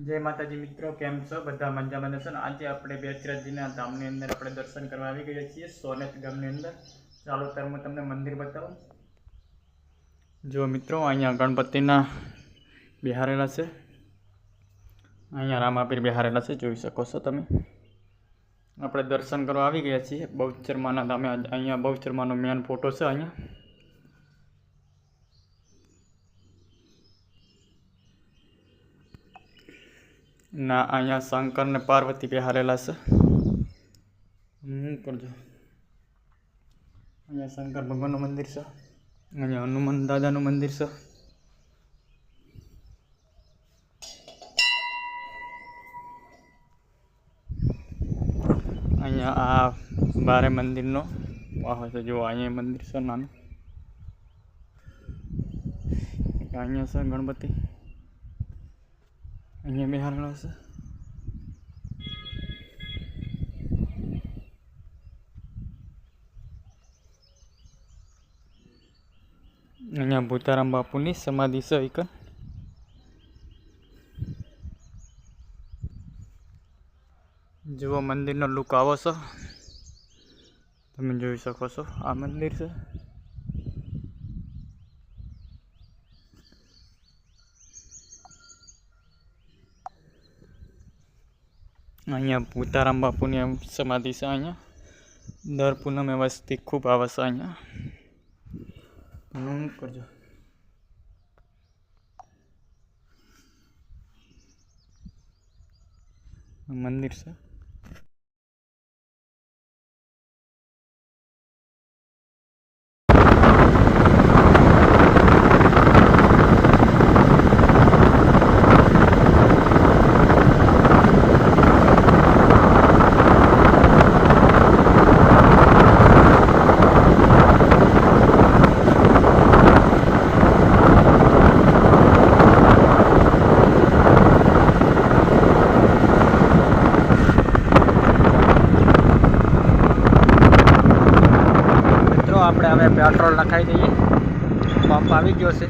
જય માતાજી મિત્રો, કેમ છો? બધા મજામાં છો ને? આજે આપણે બેચરાજીના ધામની અંદર આપણે દર્શન કરવા આવી ગયા છીએ, સોનેત ગામની અંદર. ચાલો, ત્યારે હું તમને મંદિર બતાવું. જો મિત્રો, અહીંયા ગણપતિના બિહારેલા છે. અહીંયા રામાપીર બિહારેલા છે, જોઈ શકો છો તમે. આપણે દર્શન કરવા આવી ગયા છીએ. બહુચરમાના ધામે અહીંયા બહુચરમાનો મેન ફોટો છે અહીંયા. ના, અહીંયા શંકર ને પાર્વતી બેહારેલા છે. હું કરજો. અહીંયા શંકર ભગવાનનું મંદિર છે. અહીંયા હનુમાન દાદાનું મંદિર છે. અહીંયા આ બારે મંદિરનો વાહો છે. જો અહીંયા મંદિર છે નાનું. અહીંયા છે ગણપતિ. અહીંયા બિહારેલો છે અહીંયા ભૂતારામ બાપુની સમાધિ છે એક જુઓ મંદિરનો લુક આવો છો તમે જોઈ શકો છો આ મંદિર છે અહીંયા ભૂતારામ બાપુની એમ સમાધિ છે અહીંયા. દર પૂનમે વસ્તી ખૂબ આવે છે અહીંયા. નોંધ કરજો. મંદિર છે મિત્રો આપણે હવે પેટ્રોલ નખાઈ દઈએ. પંપ આવી ગયો છે.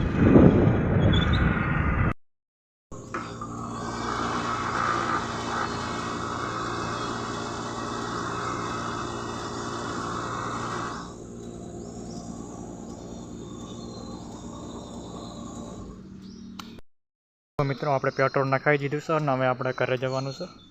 મિત્રો, આપણે પેટ્રોલ નખાઈ દીધું છે અને હવે આપણે ઘરે જવાનું છે.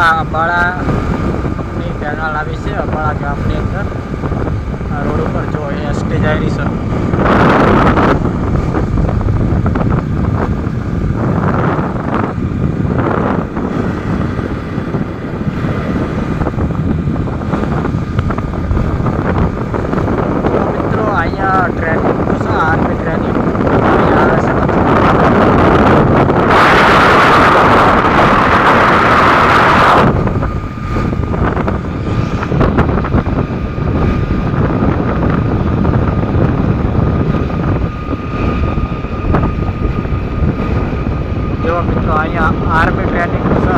આ અંબાળાની કેનાલ આવી છે અંબાળા ગામની અંદર. રોડ ઉપર જો એસટી જાય રહી છે મિત્રો અહીંયા આર્મી ટ્રેનિંગ છે.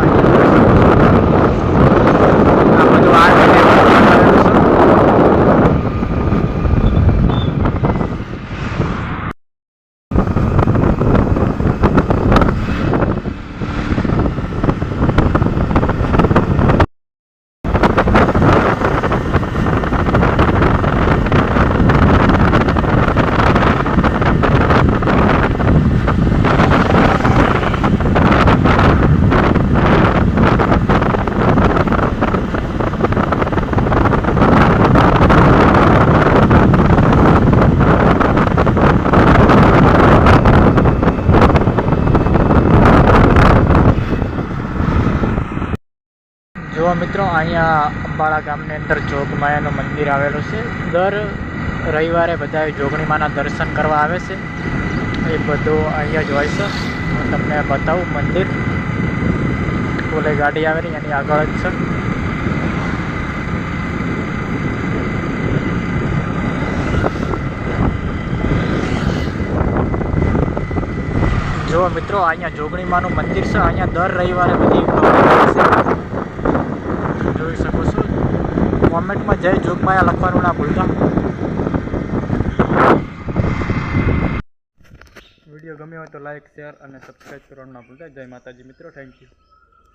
મિત્રો, અહીંયા અંબાળા ગામની અંદર જોગમાયાનું મંદિર આવેલું છે. દર રવિવારે બધા જોગણીમાના દર્શન કરવા આવે છે. એ બધું અહીંયા જ હોય છે. હું તમને બતાવું મંદિર. ઓલે ગાડી આવેલી, એની આગળ જ છે. જો મિત્રો, અહીંયા જોગણીમાનું મંદિર છે. અહીંયા દર રવિવારે બધી જોઈ શકો છો. કોમેન્ટમાં જય જોગમાયા લખવાનું ના ભૂલતા. વીડિયો ગમ્યો હોય તો લાઈક શેર અને સબસ્ક્રાઈબ કરવાનું ના ભૂલતા. જય માતાજી મિત્રો થેન્ક યુ